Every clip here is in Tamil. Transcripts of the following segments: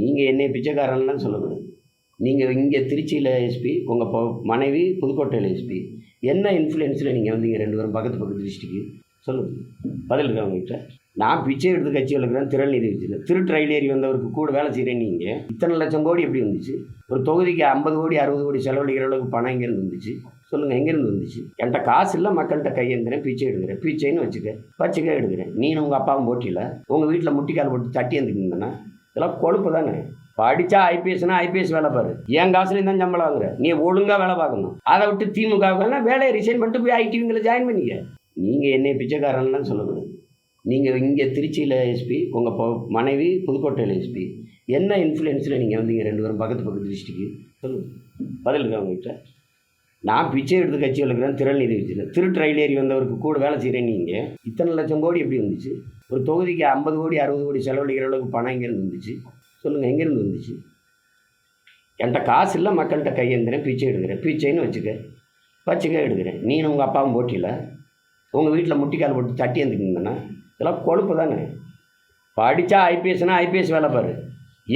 நீங்கள் என்னை பிச்சைக்காரன்லாம் சொல்லக்கூடாது. நீங்கள் இங்கே திருச்சியில் எஸ்பி உங்கள் பொ மனைவி புதுக்கோட்டையில் எஸ்பி என்ன இன்ஃப்ளூயன்ஸில் நீங்கள் வந்தீங்க ரெண்டு பேரும் பக்கத்து பக்கத்து டிஸ்ட்ரிக்கு சொல்லுங்கள் பதில் இருக்கா உங்ககிட்ட? நான் பிச்சை எடுத்து கட்சி வளர்க்குறேன் திரள் நிதி வச்சுருக்கேன் திரு ரயில் ஏறி வந்தவருக்கு கூட வேலை செய்கிறேன் நீங்கள் இத்தனை லட்சம் கோடி எப்படி வந்துச்சு? ஒரு தொகுதிக்கு ஐம்பது கோடி அறுபது கோடி செலவழிக்கிற அளவுக்கு பணம் எங்கேருந்து வந்துச்சு? சொல்லுங்கள் எங்கேருந்து வந்துச்சு? என்கிட்ட காசு இல்லை மக்கள்கிட்ட கையெழுந்துறேன் பிச்சை எடுக்கிறேன். பிச்சைன்னு வச்சுக்க வச்சுக்க எடுக்கிறேன். நீனும் உங்கள் அப்பாவும் போட்டியில் உங்கள் வீட்டில் முட்டிக்கால் போட்டு தட்டி வந்துக்கிங்கன்னா இதெல்லாம் கொழுப்பு தானே படித்தா ஐபிஎஸ்னா ஐபிஎஸ் வேலை பாரு. என் காசுலேயும் தான் சம்பளம் வாங்குற. நீ ஒழுங்காக வேலை பார்க்கணும். அதை விட்டு திமுக வேலையை ரிசைன் பண்ணிட்டு போய் ஐடிவிங்களை ஜாயின் பண்ணிக்க. நீங்கள் என்னை பிச்சைக்காரன்லாம் சொல்லக்கூடாது நீங்கள் இங்கே திருச்சியில் எஸ்பி உங்கள் மனைவி புதுக்கோட்டையில் எஸ்பி என்ன இன்ஃப்ளூயன்ஸில் நீங்கள் வந்தீங்க ரெண்டு பேரும் பக்கத்து பக்கத்து டிஸ்ட்ரிக்கு சொல்லுங்கள் பதில் இருக்கா நான் பிச்சை எடுத்து கட்சி வளர்க்குறேன் திரள் நிதி வச்சுருக்கேன் திரு ரயில் ஏறி வந்தவருக்கு கூட வேலை செய்கிறேன் நீங்கள் இத்தனை லட்சம் கோடி எப்படி வந்துச்சு? ஒரு தொகுதிக்கு ஐம்பது கோடி அறுபது கோடி செலவழிக்கிற அளவுக்கு பணம் எங்கேருந்து வந்துச்சு. சொல்லுங்கள் எங்கேருந்து வந்துச்சு? என்கிட்ட காசு இல்லை மக்கள்கிட்ட கையெழுந்துறேன் பிச்சை எடுக்கிறேன். பிச்சைன்னு வச்சுக்க வச்சுக்க எடுக்கிறேன். நீனும் உங்கள் அப்பாவும் போட்டியில்? உங்கள் வீட்டில் முட்டிக்கால் போட்டு தட்டி எழுந்துக்கிங்கன்னா இதெல்லாம் கொழுப்பு தானே. படித்தா ஐபிஎஸ்னா ஐபிஎஸ் வேலை பாரு.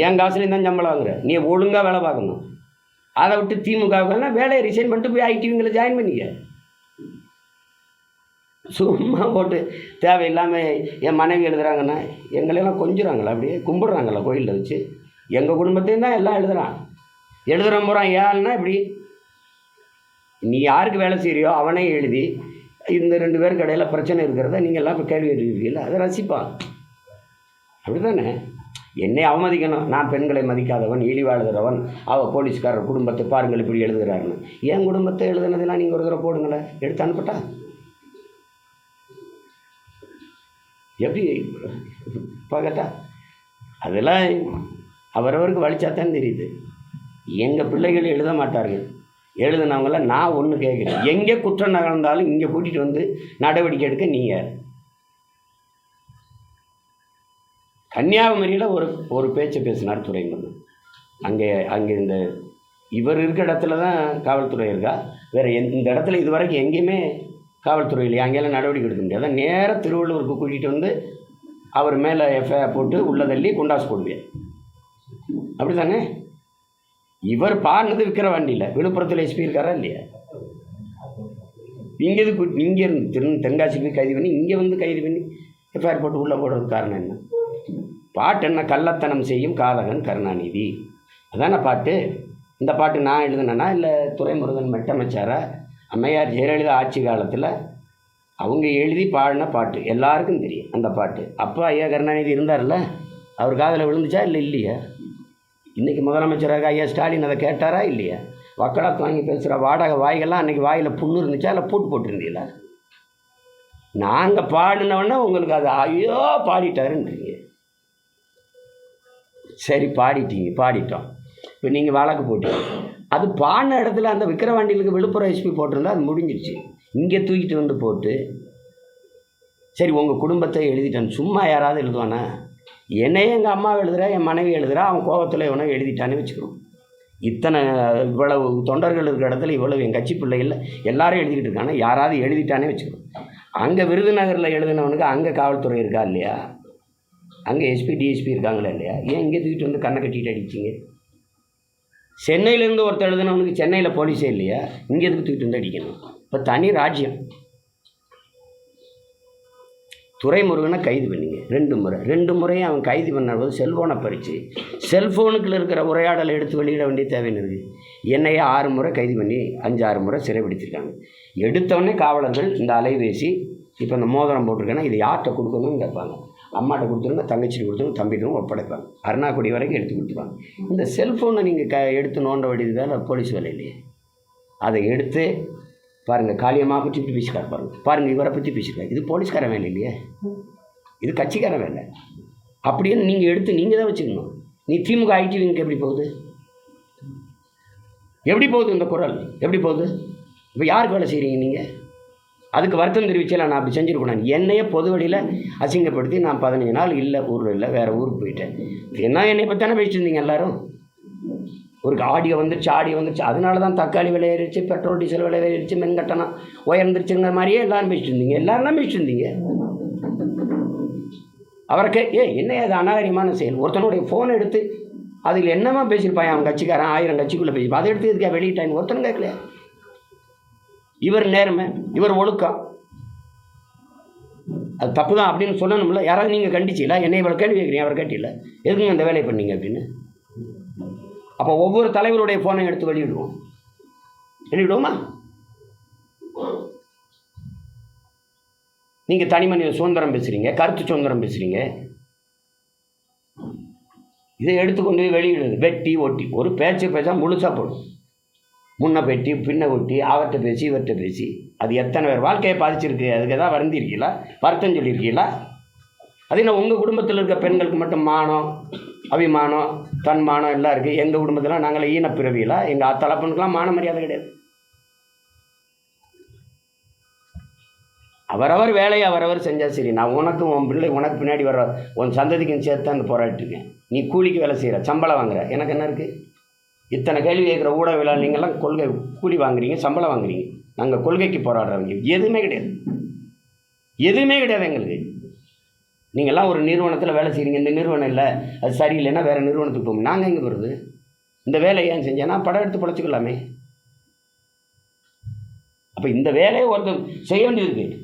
என் காசுலேயும் தான் சம்பளம் வாங்குற. நீ ஒழுங்காக வேலை பார்க்கணும். அதை விட்டு திமுகவுக்குன்னா வேலையை ரிசைன் பண்ணிட்டு போய் ஐடிவிங்களை ஜாயின் பண்ணிக்க. சும்மா போட்டு தேவையில்லாமல் என் மனைவி எழுதுறாங்கன்னா எங்களெல்லாம் கொஞ்சுறாங்களா அப்படியே கும்பிட்றாங்களா கோயிலில் வச்சு? எங்கள் குடும்பத்தையும் தான் எல்லாம் எழுதுகிறான் எழுதுகிற போகிறான் ஏன்னா இப்படி நீ யாருக்கு வேலை செய்கிறியோ அவனே எழுதி இந்த ரெண்டு பேருக்கு இடையில பிரச்சனை இருக்கிறத நீங்கள் எல்லாம் இப்போ கேள்வி எழுதுவீங்கல்ல அதை ரசிப்பான் அப்படி தானே என்னை அவமதிக்கணும். நான் பெண்களை மதிக்காதவன் இழிவாழுகிறவன் அவள் போலீஸ்காரர் குடும்பத்தை பாருங்கள் இப்படி எழுதுகிறாருன்னு என் குடும்பத்தை எழுதுனதெல்லாம் நீங்கள் ஒரு தடவை போடுங்களேன். எடுத்து அனுப்பட்டா? எப்படி? பார்க்கட்டா? அதெல்லாம் அவரவருக்கு வலிச்சாத்தான் தெரியுது. எங்கள் பிள்ளைகள் எழுத மாட்டார்கள். எழுதுனவங்கள நான் ஒன்று கேட்குறேன். எங்கே குற்றம் நகர்ந்தாலும் இங்கே கூட்டிகிட்டு வந்து நடவடிக்கை எடுக்க நீங்கள் கன்னியாகுமரியில் ஒரு ஒரு பேச்சு பேசினார் துறைமுருகன். அங்கே அங்கே இந்த இவர் இருக்கிற இடத்துல தான் காவல்துறை இருக்கா? வேறு எந்த இந்த இடத்துல இது வரைக்கும் எங்கேயுமே காவல்துறை அங்கேயெல்லாம் அங்கெல்லாம் நடவடிக்கை எடுக்க முடியாது. நேராக திருவள்ளூருக்கு கூட்டிகிட்டு வந்து அவர் மேலே எஃப்ஐஆர் போட்டு உள்ள தள்ளி குண்டாஸ் போடுவேன். அப்படி தானே இவர் பாடினது விற்கிற வண்டியில் விழுப்புரத்தில் எஸ்பி இருக்காரா இல்லையா? இங்கே இது இங்கே இருந்து திரு தென்காசி போய் கைது பண்ணி இங்கே வந்து கைது பண்ணி எஃப்ஐஆர் போட்டு உள்ளே போடுறது காரணம் என்ன? பாட்டு என்ன? கள்ளத்தனம் செய்யும் காலகன் கருணாநிதி. அதான பாட்டு? இந்த பாட்டு நான் எழுதுனேன்னா இல்லை துரைமுருகன் மெட்டமைச்சாரா? அம்மையார் ஜெயலலிதா ஆட்சி காலத்தில் அவங்க எழுதி பாடின பாட்டு எல்லாருக்கும் தெரியும் அந்த பாட்டு. அப்போ ஐயா கருணாநிதி இருந்தார்ல அவர் காதில் விழுந்துச்சா இல்லை இல்லையா? இன்றைக்கி முதலமைச்சராக ஐயா ஸ்டாலின் அதை கேட்டாரா இல்லையா? வக்கலாத்து வாங்கி பேசுகிற வாடகை வாய்கள்லாம் அன்றைக்கி வாயில் புண்ணு இருந்துச்சா இல்லை பூட்டு போட்டிருந்தீங்களா? நாங்கள் பாடினவொடனே உங்களுக்கு அது ஐயோ பாடிட்டாருன்றீங்க. சரி பாடிட்டீங்க பாடிட்டோம். இப்போ நீங்கள் வழக்கு போட்டீங்க. அது பாடின இடத்துல அந்த விக்கிரவாண்டிகளுக்கு விழுப்புரம் எஸ்பி போட்டிருந்தா அது முடிஞ்சிருச்சு. இங்கே தூக்கிட்டு வந்து போட்டு சரி உங்கள் குடும்பத்தை எழுதிட்டான். சும்மா யாராவது எழுதுவானா? என்னையே எங்கள் அம்மா எழுதுகிறா என் மனைவி எழுதுறா அவன் கோபத்தில் இவனை எழுதிட்டான்னு வச்சுக்கணும். இத்தனை இவ்வளவு தொண்டர்கள் இருக்கிற இடத்துல இவ்வளவு என் கட்சி பிள்ளைகள் எல்லாரும் எழுதிக்கிட்டு இருக்காங்க. யாராவது எழுதிட்டானே வச்சுக்கணும். அங்கே விருதுநகரில் எழுதினவனுக்கு அங்கே காவல்துறை இருக்கா இல்லையா? அங்கே எஸ்பி டிஎஸ்பி இருக்காங்களா இல்லையா? ஏன் இங்கே தூக்கிட்டு வந்து கண்ணை கட்டிட்டு அடிச்சிங்க? சென்னையிலேருந்து ஒருத்தர் எழுதுனவனுக்கு சென்னையில் போலீஸே இல்லையா? இங்கே எதுக்கு தூக்கிட்டு வந்து அடிக்கணும்? இப்போ தனி ராஜ்யம். துரைமுருகனை கைது பண்ணிங்க. ரெண்டு முறை. ரெண்டு முறையும் அவன் கைது பண்ணும்போது செல்ஃபோனை பறித்து செல்ஃபோனுக்குள்ள இருக்கிற உரையாடலை எடுத்து வெளியிட வேண்டிய தேவைன்னு இருக்குது என்னையே ஆறு முறை கைது பண்ணி அஞ்சு ஆறு முறை சிறைபிடிச்சிருக்காங்க எடுத்தவொடனே காவலர்கள் இந்த அலைபேசி இப்போ இந்த மோதிரம் போட்டிருக்கேன்னா இது யார்கிட்ட கொடுக்கணும்னு கேட்பாங்க. அம்மாட்ட கொடுத்துருங்க தங்கச்சிட்டு கொடுத்துருங்க தம்பிட்டும் ஒப்படைப்பாங்க. அருணாக்குடி வரைக்கும் எடுத்து கொடுத்துருவாங்க. இந்த செல்ஃபோனை நீங்கள் க எடுத்து நோண்ட வேண்டியது வேலை போலீஸ் வேலை இல்லையே. அதை எடுத்து பாருங்கள் காளியம்மா பற்றி இப்படி பேசிக்கார் பாருங்கள் பாருங்கள் இவரை பற்றி பேசியிருக்காரு. இது போலீஸ்காரன் வேலை இல்லையே. இது கட்சிக்காரன் வேலை. அப்படியே நீங்கள் எடுத்து நீங்கள் தான் வச்சுக்கணும். நீ திமுக ஐடி விங்க்கு எப்படி போகுது? எப்படி போகுது இந்த குரல்? எப்படி போகுது? இப்போ யாருக்கு வேலை செய்கிறீங்க நீங்கள் அதுக்கு வருத்தம் தெரிவிச்சல நான் அப்படி செஞ்சுருக்கணும். என்னையே பொது வழியில் அசிங்கப்படுத்தி நான் பதினஞ்சு நாள் இல்லை ஊரில் இல்லை வேறு ஊருக்கு போயிட்டேன். என்ன என்னை பற்றி தானே பேசிட்டு இருந்தீங்க எல்லோரும்? ஒரு ஆடியோ வந்துருச்சு ஆடியோ வந்துருச்சு. அதனால தான் தக்காளி விலை ஏறிடுச்சு பெட்ரோல் டீசல் விலை ஏறிடுச்சு மின் உயர்ந்துருச்சுங்கிற மாதிரியே எல்லோரும் பேசிட்டு இருந்தீங்க. எல்லாரும் தான் பேசிட்டு இருந்தீங்க. அவருக்கு ஏ என்ன அது அநாகரிகமான செயல்? ஒருத்தனுடைய ஃபோனை எடுத்து அதில் என்னமா பேசியிருப்பான் அவன் கட்சிக்காரன்? ஆயிரம் கட்சிக்குள்ளே பேசியிருப்பான். அதை எடுத்து இதுக்காக வெளியிட்டாங்க? ஒருத்தனும் கேட்கல இவர் நேர்மை இவர் ஒழுக்கம் அது தப்பு தான் அப்படின்னு சொல்லணும்ல. யாராவது நீங்கள் கண்டிச்சிங்களா? என்னை இவ்வளோ கேள்வி கேட்குறீங்க அவர் கேட்டில்ல எதுக்குங்க இந்த வேலையை பண்ணீங்க அப்படின்னு? அப்போ ஒவ்வொரு தலைவருடைய ஃபோனை எடுத்து வெளியிடுவோம். வெளியிடுவோமா? நீங்கள் தனி மனித சுதந்திரம் பேசுகிறீங்க கருத்து சுதந்திரம் பேசுகிறீங்க இதை எடுத்துக்கொண்டு போய் வெளியிடுது வெட்டி ஒட்டி. ஒரு பேச்சு பேச முழுசாக போடும். முன்ன பெட்டி பின்ன கொட்டி அவர்கிட்ட பேசி இவர்கிட்ட பேசி. அது எத்தனை பேர் வாழ்க்கையை பாதிச்சிருக்கு அதுக்கு எதாவது வருந்திருக்கீங்களா? வருத்தம் சொல்லியிருக்கீங்களா? அது என்ன உங்கள் குடும்பத்தில் இருக்க பெண்களுக்கு மட்டும் மானம் அபிமானம் தன்மானம் எல்லாம் இருக்குது எங்கள் குடும்பத்தில் நாங்கள் ஈனப்பிறவியில் எங்கள் தலப்பனுக்கெல்லாம் மான மரியாதை கிடையாது. அவரவர் வேலையை அவரவர் செஞ்சால் சரி. நான் உனக்கும் உன் பிள்ளை உனக்கு பின்னாடி வர உன் சந்ததிக்கும் சேர்த்து அந்த போராட்டிருக்கேன் நீ கூலிக்கு வேலை செய்கிற சம்பளம் வாங்குற. எனக்கு என்ன இருக்குது இத்தனை கேள்வி கேட்குற ஊடகவியலாளர் நீங்கள்லாம் கொள்கை கூலி வாங்குறீங்க சம்பளம் வாங்குறீங்க. நாங்கள் கொள்கைக்கு போராடுறவங்க. எதுவுமே கிடையாது. எதுவுமே கிடையாது எங்களுக்கு. நீங்கள்லாம் ஒரு நிறுவனத்தில் வேலை செய்கிறீங்க இந்த நிறுவனம் இல்லை அது சரியில்லைன்னா வேறு நிறுவனத்துக்கு போகும் நாங்கள் எங்கே வருது இந்த வேலையை ஏன் செஞ்சேன்னா படம் எடுத்து பிழைச்சிக்கலாமே. அப்போ இந்த வேலையை ஒருத்தர் செய்ய வேண்டியது இருக்குது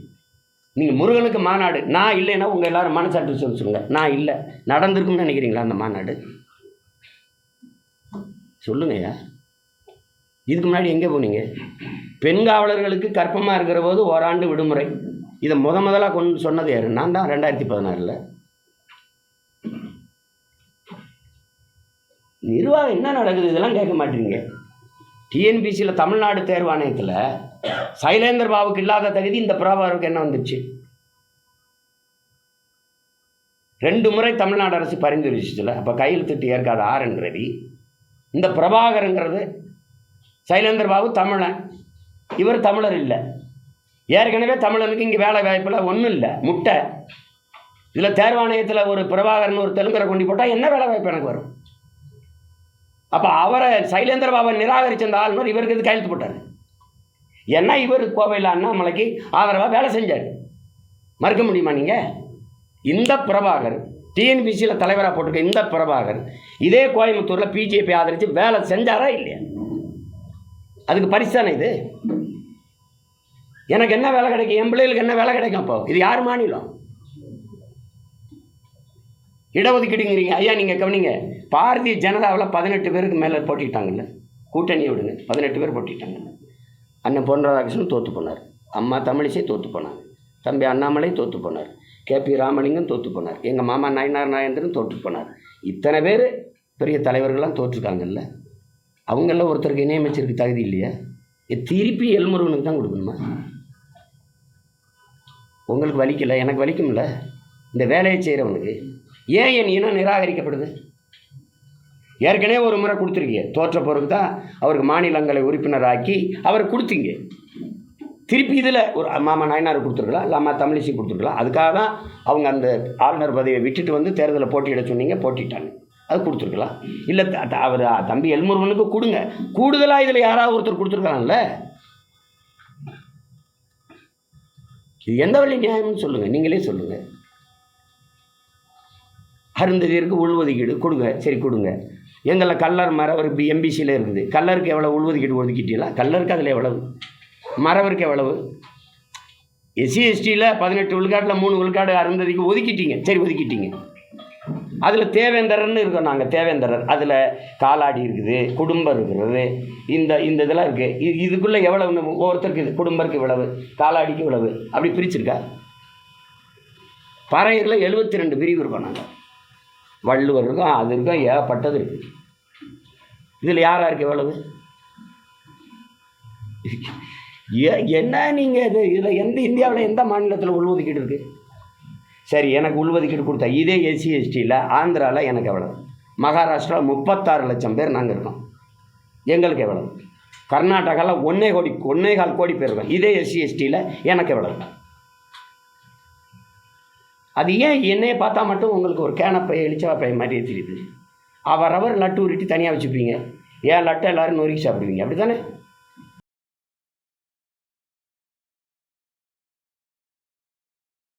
நீங்கள் முருகனுக்கு மாநாடு. நான் இல்லைன்னா உங்கள் எல்லாரும் மனசாட்டு சொல்லி சொல்லுங்கள் நான் இல்லை. நடந்திருக்கும்னு நினைக்கிறீங்களா அந்த மாநாடு? சொல்லுங்கய்யா. இதுக்கு முன்னாடி எங்கே போனீங்க? பெண் காவலர்களுக்கு கற்பமாக இருக்கிற போது ஓராண்டு விடுமுறை. இதை முத முதலாக கொண்டு சொன்னது யார்? நான் தான் ரெண்டாயிரத்தி பதினாறில். நிர்வாகம் என்ன நடக்குது? இதெல்லாம் கேட்க மாட்டீங்க. டிஎன்பிசியில் தமிழ்நாடு தேர்வாணையத்தில் சைலேந்தர் பாபுக்கு இல்லாத தகுதி இந்த பிரபாகருக்கு என்ன வந்துச்சு? ரெண்டு முறை தமிழ்நாடு அரசு பரிந்துரைச்சிச்சுல. அப்போ கையெழுத்துட்டு ஏற்காத ஆர் என் ரவி. இந்த பிரபாகருங்கிறது சைலேந்தர் பாபு தமிழன் இவர் தமிழர் இல்லை. ஏற்கனவே தமிழனுக்கு இங்கே வேலை வாய்ப்பில் ஒன்றும் இல்லை. முட்டை. இதில் தேர்வாணையத்தில் ஒரு பிரபாகரன் ஒரு தெலுங்கரை கொண்டு போட்டால் என்ன வேலை வாய்ப்பு எனக்கு வரும்? அப்போ அவரை சைலேந்திர பாபா நிராகரிச்ச அந்த ஆளுநர் இவருக்கு இது கையெழுத்து போட்டார்? ஏன்னா இவர் கோவையில் அண்ணாமலைக்கு ஆதரவாக வேலை செஞ்சார்? மறுக்க முடியுமா நீங்கள் இந்த பிரபாகர் டிஎன்பிசியில் தலைவராக போட்டிருக்க இந்த பிரபாகர் இதே கோயம்புத்தூரில் பிஜேபி ஆதரித்து வேலை செஞ்சாரா இல்லையா? அதுக்கு பரிசான இது? எனக்கு என்ன வேலை கிடைக்கும்? என் பிள்ளைகளுக்கு என்ன வேலை கிடைக்கும் அப்போ? இது யார் மாநிலம்? இடஒதுக்கீடுங்கிறீங்க. ஐயா நீங்கள் கவனிங்க. பாரதிய ஜனதாவில் பதினெட்டு பேருக்கு மேலே போட்டிட்டாங்கல்ல கூட்டணியை விடுங்க. பதினெட்டு பேர் போட்டிக்கிட்டாங்க. அண்ணன் பொன் ராதாகிருஷ்ணன் தோற்று போனார். அம்மா தமிழிசை தோற்று போனாங்க. தம்பி அண்ணாமலை தோற்று போனார். கேபி ராமலிங்கம் தோற்று போனார். எங்கள் மாமா நயனார் நாயந்திரன் தோற்று போனார். இத்தனை பேர் பெரிய தலைவர்கள்லாம் தோற்றுருக்காங்கல்ல? அவங்கள ஒருத்தருக்கு இணையமைச்சருக்கு தகுதி இல்லையா? திருப்பி எல்முருகனுக்கு தான் கொடுக்கணுமா? உங்களுக்கு வலிக்கல? எனக்கு வலிக்கும்ல? இந்த வேலையை செய்கிறவனுக்கு ஏன் என் இனம் நிராகரிக்கப்படுது? ஏற்கனவே ஒரு முறை கொடுத்துருக்கீங்க தோற்ற பிறகு தான் அவருக்கு மாநிலங்களை உறுப்பினராக்கி அவர் கொடுத்தீங்க. திருப்பி இதில் ஒரு மாமா நாயனார் கொடுத்துருக்கலாம் இல்லை அம்மா தமிழிசை கொடுத்துருக்கலாம். அதுக்காக தான் அவங்க அந்த ஆளுநர் பதவியை விட்டுட்டு வந்து தேர்தலில் போட்டியிட சொன்னீங்க போட்டிட்டாங்க. அது கொடுத்துருக்கலாம். இல்லை அவர் தம்பி எல்முருகனுக்கு கொடுங்க. கூடுதலாக இதில் யாராவது ஒருத்தர் கொடுத்துருக்காங்கல்ல? இது எந்த வழி நியாயம்னு சொல்லுங்கள் நீங்களே சொல்லுங்கள் அருந்ததியருக்கு உள்ஒதுக்கீடு கொடுங்க சரி கொடுங்க. எங்களை கல்லர் மரவர் பி எம்பிசியில் இருக்குது. கல்லருக்கு எவ்வளோ உள்ஒதுக்கீடு ஒதுக்கிட்டீங்களா கல்லருக்கு அதில் எவ்வளவு? மரவருக்கு எவ்வளவு? எஸ்சி எஸ்டியில் பதினெட்டு விழுக்காட்டில் மூணு விழுக்காடு அருந்ததிக்கு ஒதுக்கிட்டீங்க. சரி ஒதுக்கிட்டீங்க. அதில் தேவேந்தரர்னு இருக்கோம் நாங்கள் தேவேந்தரர். அதில் காலாடி இருக்குது குடும்பம் இருக்கிறது இந்த இந்த இதெல்லாம் இருக்குது இது இதுக்குள்ளே எவ்வளவு? ஒவ்வொருத்தருக்கு இது குடும்பருக்கு இவ்வளவு காலாடிக்கு இவ்வளவு அப்படி பிரிச்சிருக்கா? பறையரில் எழுபத்தி ரெண்டு பிரிவு இருக்கோம் நாங்கள் வள்ளுவர் இருக்கும் அது இருக்கும் ஏகப்பட்டது இருக்குது இதில் யார் யாருக்கு எவ்வளவு? ஏ என்ன நீங்கள் இது? இதில் எந்த இந்தியாவில் எந்த மாநிலத்தில் உள்ஒதுக்கீடு இருக்குது சரி எனக்கு உள்ஒதுக்கீடு கொடுத்தா இதே எஸ்சி எஸ்டியில் ஆந்திராவில் எனக்கு எவ்வளவு? மகாராஷ்டிராவில் முப்பத்தாறு லட்சம் பேர் நாங்கள் இருக்கோம். எங்களுக்கு எவ்வளவு? கர்நாடகாவில் ஒன்றே கோடி ஒன்றே கால் கோடி பேர் இருக்கோம். இதே எஸ்சி எஸ்டியில் எனக்கு எவ்வளவு? அது ஏன் என்னையை பார்த்தா மட்டும் உங்களுக்கு ஒரு கேனப்பை எலிச்சவா பை மாதிரியே தெரியுது? அவரவர் லட்டு உருட்டி தனியாக வச்சுப்பீங்க. ஏன் லட்டை எல்லோரும் நொறுக்கி சாப்பிடுவீங்க? அப்படி தானே